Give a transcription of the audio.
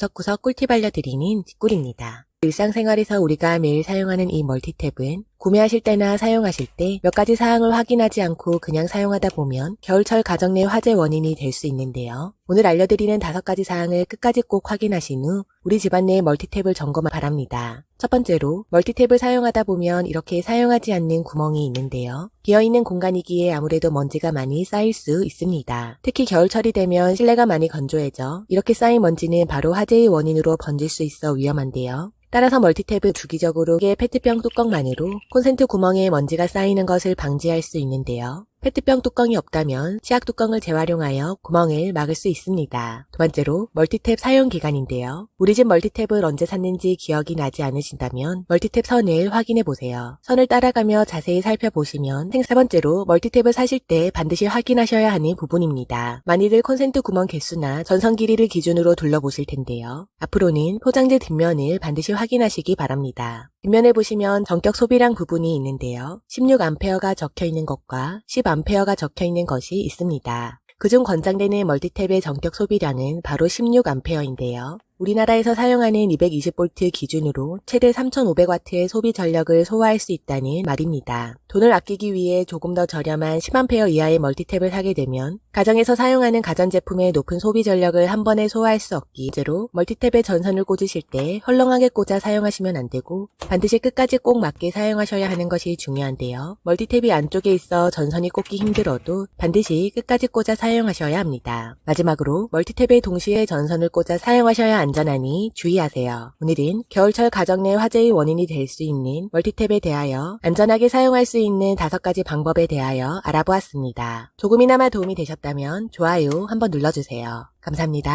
구석구석 꿀팁 알려드리는 뒷꿀입니다. 일상생활에서 우리가 매일 사용하는 이 멀티탭은 구매하실 때나 사용하실 때 몇 가지 사항을 확인하지 않고 그냥 사용하다 보면 겨울철 가정 내 화재 원인이 될 수 있는데요. 오늘 알려드리는 다섯 가지 사항을 끝까지 꼭 확인하신 후 우리 집안 내 멀티탭을 점검 바랍니다. 첫 번째로 멀티탭을 사용하다 보면 이렇게 사용하지 않는 구멍이 있는데요. 비어있는 공간이기에 아무래도 먼지가 많이 쌓일 수 있습니다. 특히 겨울철이 되면 실내가 많이 건조해져 이렇게 쌓인 먼지는 바로 화재의 원인으로 번질 수 있어 위험한데요. 따라서 멀티탭은 주기적으로 개 페트병 뚜껑만으로 콘센트 구멍에 먼지가 쌓이는 것을 방지할 수 있는데요. 페트병 뚜껑이 없다면 치약 뚜껑을 재활용하여 구멍을 막을 수 있습니다. 두 번째로 멀티탭 사용 기간인데요. 우리 집 멀티탭을 언제 샀는지 기억이 나지 않으신다면 멀티탭 선을 확인해 보세요. 선을 따라가며 자세히 살펴보시면 세 번째로 멀티탭을 사실 때 반드시 확인하셔야 하는 부분입니다. 많이들 콘센트 구멍 개수나 전선 길이를 기준으로 둘러보실 텐데요. 앞으로는 포장재 뒷면을 반드시 확인하시기 바랍니다. 뒷면에 보시면 전격 소비량 부분이 있는데요. 16A가 적혀 있는 것과 10A가 적혀 있는 것이 있습니다. 그중 권장되는 멀티탭의 전격 소비량은 바로 16A인데요. 우리나라에서 사용하는 220V 기준으로 최대 3,500W의 소비 전력을 소화할 수 있다는 말입니다. 돈을 아끼기 위해 조금 더 저렴한 10A 이하의 멀티탭을 사게 되면 가정에서 사용하는 가전제품의 높은 소비 전력을 한 번에 소화할 수 없기 제로 멀티탭에 전선을 꽂으실 때 헐렁하게 꽂아 사용하시면 안 되고 반드시 끝까지 꼭 맞게 사용하셔야 하는 것이 중요한데요. 멀티탭이 안쪽에 있어 전선이 꽂기 힘들어도 반드시 끝까지 꽂아 사용하셔야 합니다. 마지막으로 멀티탭에 동시에 전선을 꽂아 사용하셔야 안전하니 주의하세요. 오늘은 겨울철 가정 내 화재의 원인이 될 수 있는 멀티탭에 대하여 안전하게 사용할 수 있는 다섯 가지 방법에 대하여 알아보았습니다. 조금이나마 도움이 되셨다면 좋아요 한번 눌러주세요. 감사합니다.